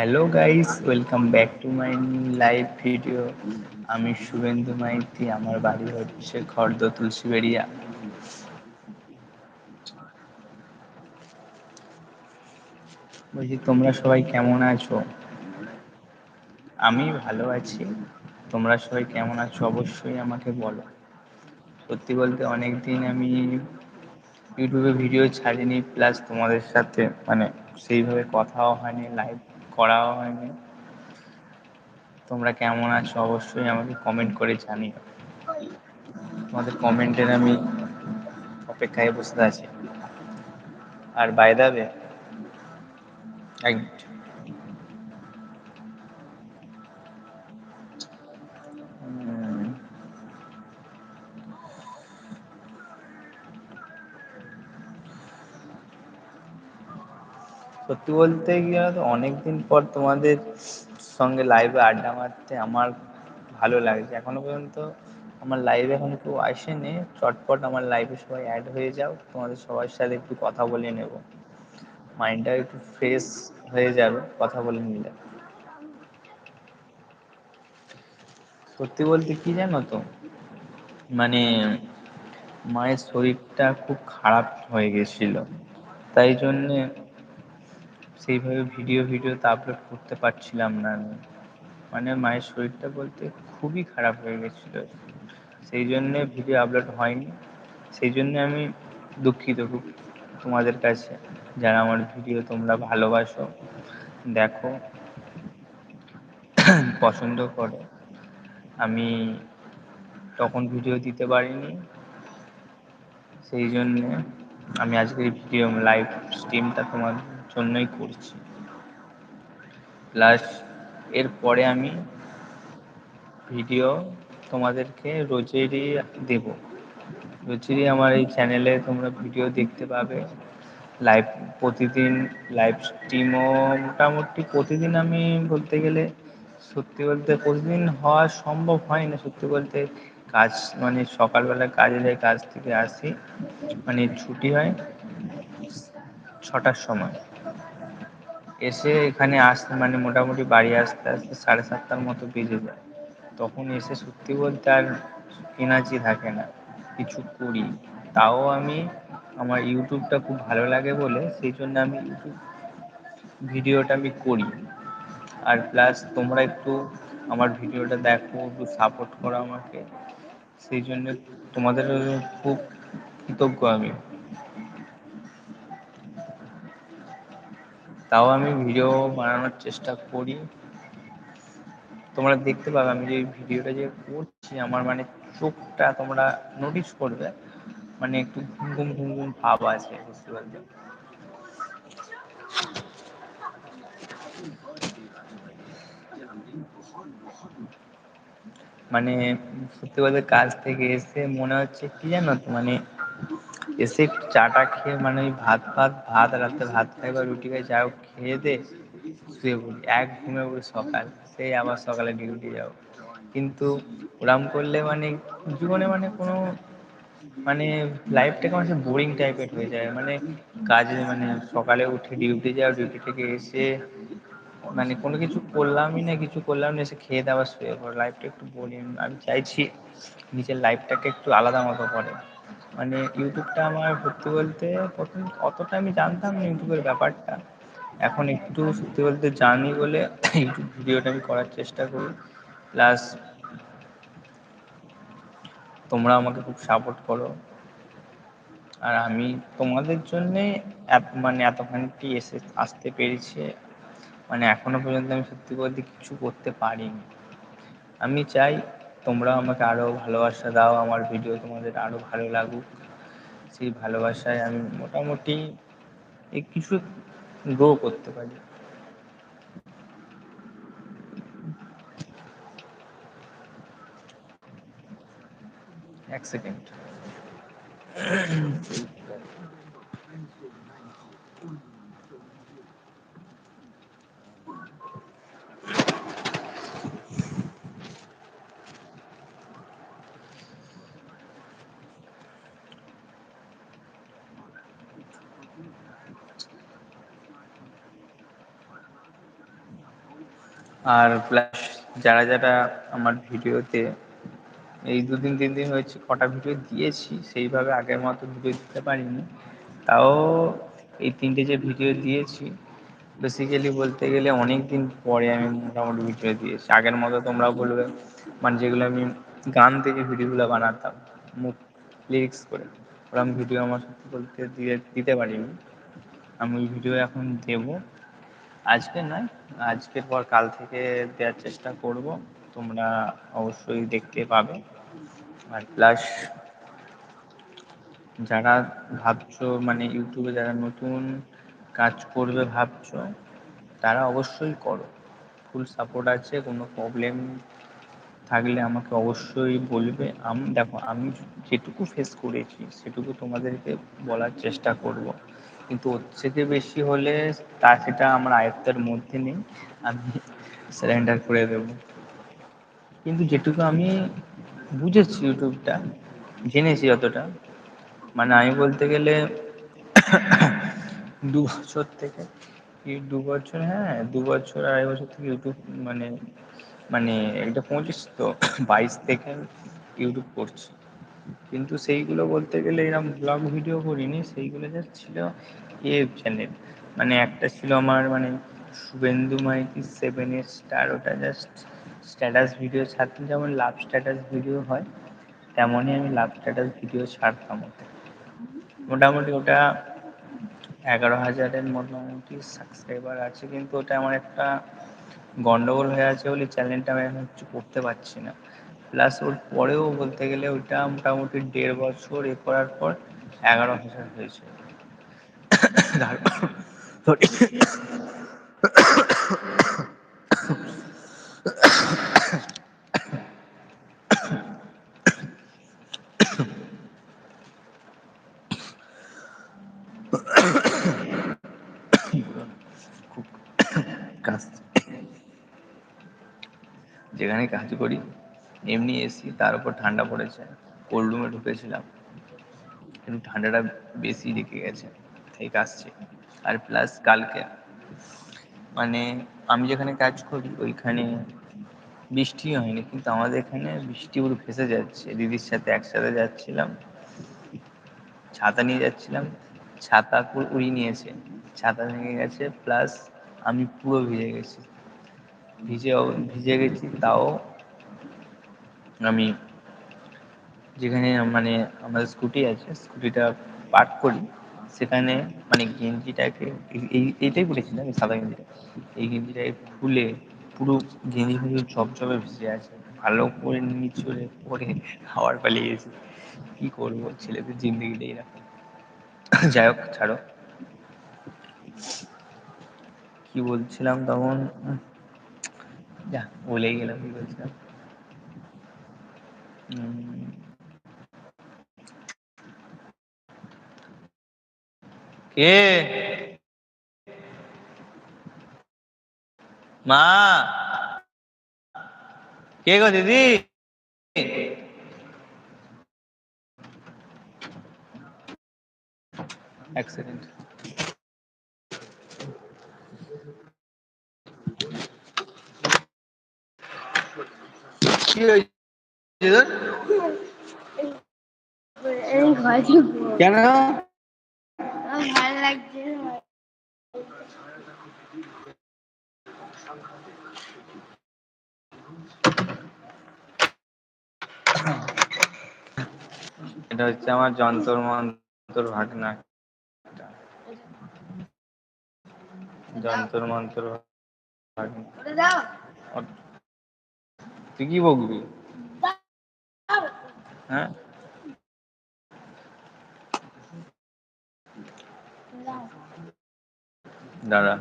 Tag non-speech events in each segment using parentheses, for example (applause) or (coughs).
Hello guys welcome back to my live video আমি শুভেন্দু মাইতি, আমার বাড়ি হচ্ছে খর্দ তুলসীবেড়িয়া। বলছি, তোমরা সবাই কেমন আছো? আমি ভালো আছি। তোমরা সবাই কেমন আছো? অবশ্যই আমাকে বলো। সত্যি বলতে অনেক দিন আমি ইউটিউবে ভিডিও ছাড়িনি, প্লাস তোমাদের সাথে মানে সেইভাবে কথাও হয়নি লাইভ করাও হয়নি। তোমরা কেমন আছো? অবশ্যই আমাকে কমেন্ট করে জানিও। তোমাদের কমেন্টের আমি অপেক্ষায় বসে আছি। আর বাইদাবে এক সত্যি বলতে কি জানো অনেকদিন পর তোমাদের সঙ্গে লাইভে আড্ডা মারতে আমার ভালো লাগছে। এখনও পর্যন্ত আমার লাইভে এখন কেউ আসেনি। চটপট আমার লাইভে সবাই অ্যাড হয়ে যাও। তোমাদের সবার সাথে একটু কথা বলে নেব। মাইন্ডটা একটু ফ্রেশ হয়ে যাবে, কথা বলে নিলে। সত্যি বলতে কি জানো তো মানে মায়ের শরীরটা খুব খারাপ হয়ে গেছিল। তাই জন্যে সেইভাবে ভিডিও ভিডিও তো আপলোড করতে পারছিলাম না আমি। মানে মায়ের শরীরটা বলতে খুবই খারাপ হয়ে গেছিল। সেই জন্যে ভিডিও আপলোড হয়নি। সেই জন্য আমি দুঃখিত খুব তোমাদের কাছে। যারা আমার ভিডিও তোমরা ভালোবাসো, দেখো, পছন্দ করো। আমি তখন ভিডিও দিতে পারিনি। সেই জন্যে আমি আজকে এই ভিডিও লাইভ স্ট্রিমটা তোমার জন্যই করছি। প্লাস এরপরে আমি ভিডিও তোমাদেরকে রোজেরই দেব। রোজেরই আমার এই চ্যানেলে তোমরা ভিডিও দেখতে পাবে। লাইভ প্রতিদিন লাইভ স্ট্রিমও মোটামুটি প্রতিদিন আমি বলতে গেলে সত্যি বলতে প্রতিদিন হওয়া সম্ভব হয় না। সত্যি বলতে কাজ মানে সকালবেলা কাজে যাই, কাজ থেকে আসি মানে ছুটি হয় ছটার সময়। এসে এখানে আসতে মানে মোটামুটি বাড়ি আসতে আসতে সাড়ে সাতটার মতো বেজে যায়। তখন এসে সত্যি বলতে আর এনার্জি থাকে না, কিছু করি। তাও আমি, আমার ইউটিউবটা খুব ভালো লাগে বলে সেই জন্য আমি ইউটিউব ভিডিওটা আমি করি। আর প্লাস তোমরা একটু আমার ভিডিওটা দেখো, একটু সাপোর্ট করো আমাকে। সেই জন্য তোমাদের খুব কৃতজ্ঞ আমি। তাও আমি ভিডিও বানানোর চেষ্টা করি। তোমরা দেখতে পাবে, আমি যে ভিডিওটা যে করছি, আমার মানে চোখটা তোমরা নোটিস করবে। মানে একটু ঘুম ঘুম ঘুম ঘুম ভাব আছে, বুঝতে পারছ মানে সত্যি বলতে কাজ থেকে এসে মনে হচ্ছে কি জানো তো মানে এসে চাটা খেয়ে মানে ওই ভাত ফাত ভাত, রাতে ভাত খাই বা রুটি খাই হোক, খেয়ে দে, শুয়ে পড়ি। এক ঘুমে পড়ি সকাল, সেই আবার সকালে ডিউটি যাও কিন্তু ওরম করলে মানে জীবনে মানে কোনো মানে লাইফটা কেমন বোরিং টাইপের হয়ে যায়। মানে কাজে মানে সকালে উঠে ডিউটি যাও, ডিউটি থেকে এসে মানে কোনো কিছু করলামই না, কিছু করলাম না, এসে খেয়ে দেওয়া শুয়ে পড়ো। লাইফটা একটু বোরিং আমি চাইছি নিজের লাইফটাকে একটু আলাদা মতো করে। মানে ইউটিউবটা আমার সত্যি বলতে প্রথম অতটা আমি জানতাম না ইউটিউবের ব্যাপারটা। এখন একটু সত্যি বলতে জানি বলে ইউটিউব ভিডিওটা আমি করার চেষ্টা করি। প্লাস তোমরা আমাকে খুব সাপোর্ট করো। আর আমি তোমাদের জন্যে মানে এতখানিটি এসে, আসতে পেরেছি। মানে এখনও পর্যন্ত আমি সত্যি বলতে কিছু করতে পারিনি। আমি চাই তোমরা আমাকে আরও ভালোবাসা দাও, আমার ভিডিও তোমাদের আরও ভালো লাগুক। সেই ভালোবাসায় আমি মোটামুটি কিছু গ্রো করতে পারি। এক সেকেন্ড আর প্লাস যারা যারা আমার ভিডিওতে এই দুদিন, তিন দিন হয়েছে কটা ভিডিও দিয়েছি, সেইভাবে আগের মতো ভিডিও দিতে পারিনি। তাও এই তিনটে যে ভিডিও দিয়েছি বেসিক্যালি বলতে গেলে অনেক দিন পরে আমি মোটামুটি ভিডিও দিয়েছি। আগের মতো তোমরাও বলবে মানে যেগুলো আমি গান থেকে ভিডিওগুলো বানাতাম, মুখ লিরিক্স করে, ওরকম ভিডিও আমার সত্যি বলতে দিয়ে, দিতে পারিনি। আমি ভিডিও এখন দেবো। আজকে নয়, আজকের পর কাল থেকে দেওয়ার চেষ্টা করব, তোমরা অবশ্যই দেখতে পাবে। আর প্লাস যারা ভাবছ মানে ইউটিউবে যারা নতুন কাজ করবে ভাবছ, তারা অবশ্যই করো। ফুল সাপোর্ট আছে, কোনো প্রবলেম থাকলে আমাকে অবশ্যই বলবে। আমি, দেখো, আমি যেটুকু ফেস করেছি, সেটুকু তোমাদেরকে বলার চেষ্টা করব। কিন্তু ওর থেকে বেশি হলে তা সেটা আমার আয়ত্তের মধ্যে নেই। আমি সারেন্ডার করে দেব। কিন্তু যেটুকু আমি বুঝেছি ইউটিউবটা, জেনেছি যতটা মানে আমি বলতে গেলে (coughs) দু বছর থেকে কি দু বছর? হ্যাঁ দু বছর, আড়াই বছর থেকে ইউটিউব মানে মানে এটা পঁচিশ তো (coughs) বাইশ থেকে ইউটিউব করছি। কিন্তু সেইগুলো বলতে গেলে এরকম ব্লগ ভিডিও করিনি, সেইগুলো জাস্ট ছিল এ চ্যানেল মানে একটা ছিল আমার মানে শুভেন্দু মাইতি সেভেন স্টার ওটা জাস্ট স্ট্যাটাস ভিডিও ছাড়তাম যেমন লাভ স্ট্যাটাস ভিডিও হয়, তেমনই আমি লাভ স্ট্যাটাস ভিডিও ছাড়তাম ওতে। মোটামুটি ওটা এগারো হাজারের মোটামুটি সাবস্ক্রাইবার আছে, কিন্তু ওটা আমার একটা গন্ডগোল হয়ে আছে বলে চ্যানেলটা আমি এখন কিছু করতে পারছি না। প্লাস ওর পরেও বলতে গেলে ওইটা মোটামুটি দেড় বছর এ করার পর এগারো হাজার হয়েছে। (coughs) যেখানে কাজ করি এমনি এসি, তার উপর ঠান্ডা পড়েছে। কোল্ড রুমে ঢুকেছিলাম। একটু ঠান্ডাটা বেশি লেগে গেছে ঠিক আসছে। আর প্লাস কালকে মানে আমি যেখানে কাজ করি, ওইখানে বৃষ্টি হয়নি, কিন্তু আমাদের এখানে বৃষ্টি পুরো ভেসে যাচ্ছে। দিদির সাথে একসাথে যাচ্ছিলাম, ছাতা নিয়ে যাচ্ছিলাম, ছাতা উড়িয়ে নিয়েছে। ছাতা ভেঙে গেছে প্লাস আমি পুরো ভিজে গেছি। ভিজে ভিজে গেছি, তাও আমি যেখানে মানে আমাদের স্কুটি আছে, স্কুটিটা পার্ক করি। সেখানে মানে গেঞ্জিটাকে এই এইটাই এই সাদা গেঞ্জিটা। এই গেঞ্জিটাকে খুলে পুরো গেঞ্জি ফেঞ্জি ঝপঝপে ভেসে আছে। ভালো করে নিচড়ে পরে খাবার পালিয়ে গেছি। কি করব? ছেলেদের জিন্দগিটা এরকম। যাই হোক, ছাড়ো। কি বলছিলাম তখন? যা, ভুলেই গেলাম, কি বলছিলাম? কে? মা? কে গো দিদি? সেকেন্ড কি হয়েছে তোর? এই ঘরে ঢুকবো। কেন। এটা হচ্ছে আমার যন্তর মন্তর ভাগনা যন্তর মন্তর ভাগনা তুই কি বকবি। হ্যাঁ। দাঁড়া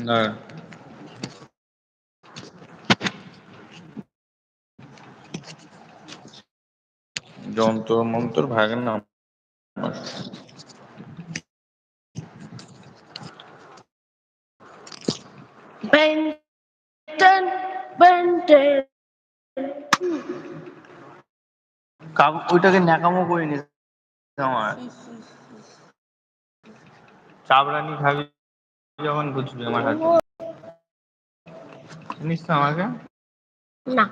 দাঁড়া যন্তর মন্তর ভাগনা আমার। ওইটাকে ন্যাকামো করিনি আমার। ইস ইস ইস। খাবি যখন বুঝবি আমার হাতে। চিনিস তো আমাকে? না।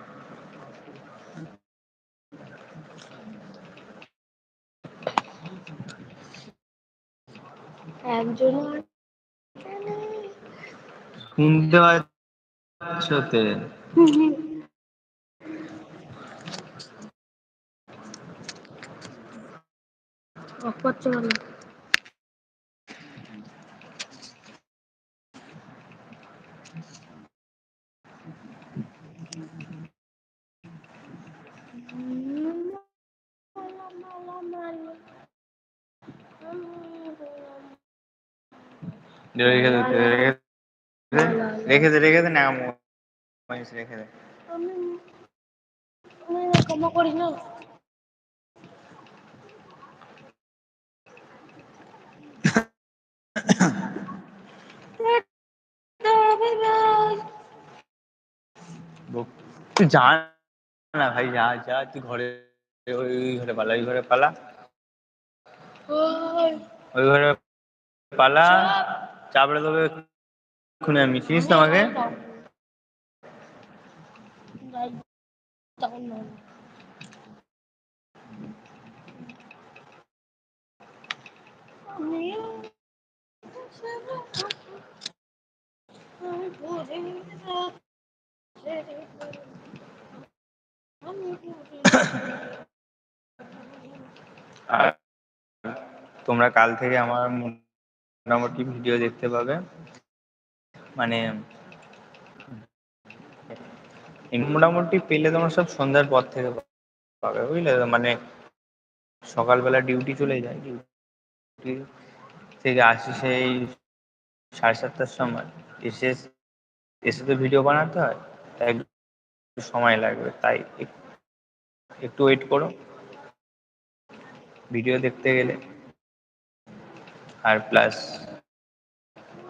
একজন শুনতে পাচ্ছতে অফ কেন রেখে দে রেখে দে রেখে দে দে রেখে দে আমি ক্ষমা করিস না। তুই যা না ভাই যা যা তুই ঘরে ওই ঘরে পালা ওই ঘরে পালা। ওই, ঘরে পালা। চাপড়ে দেবে খুনে আমি চিনিস তো আমাকে? যাই, তখন না। আমিও আমি ভুলে আমি তোমরা কাল থেকে আমার মোটামুটি ভিডিও দেখতে পাবে। মানে মোটামুটি পেলে তোমরা সব সন্ধ্যার পর থেকে পাবে, বুঝলে? মানে সকালবেলা ডিউটি চলে যায় ডিউটি থেকে আসি সেই সাড়ে সাতটার সময়। এসে এসে তো ভিডিও বানাতে হয়, তাই সময় লাগবে, তাই একটু ওয়েট করো। ভিডিও দেখতে গেলে আর প্লাস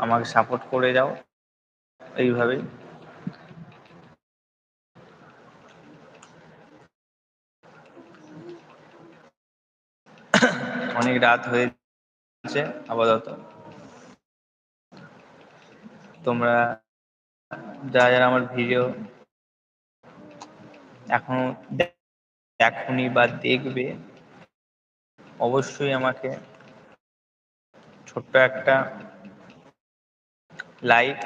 আমাকে সাপোর্ট করে যাও এইভাবেই। অনেক রাত হয়েছে আপাতত। তোমরা যারা যারা আমার ভিডিও এখনও দেখনি বা দেখবে অবশ্যই আমাকে ছোট্ট একটা লাইক